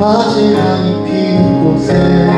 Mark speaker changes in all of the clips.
Speaker 1: 하지랑이 핀 곳에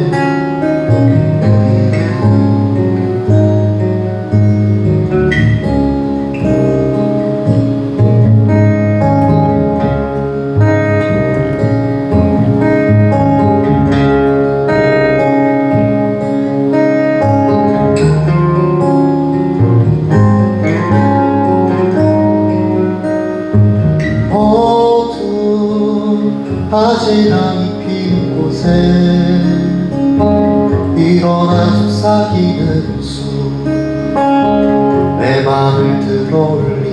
Speaker 1: find the lonely.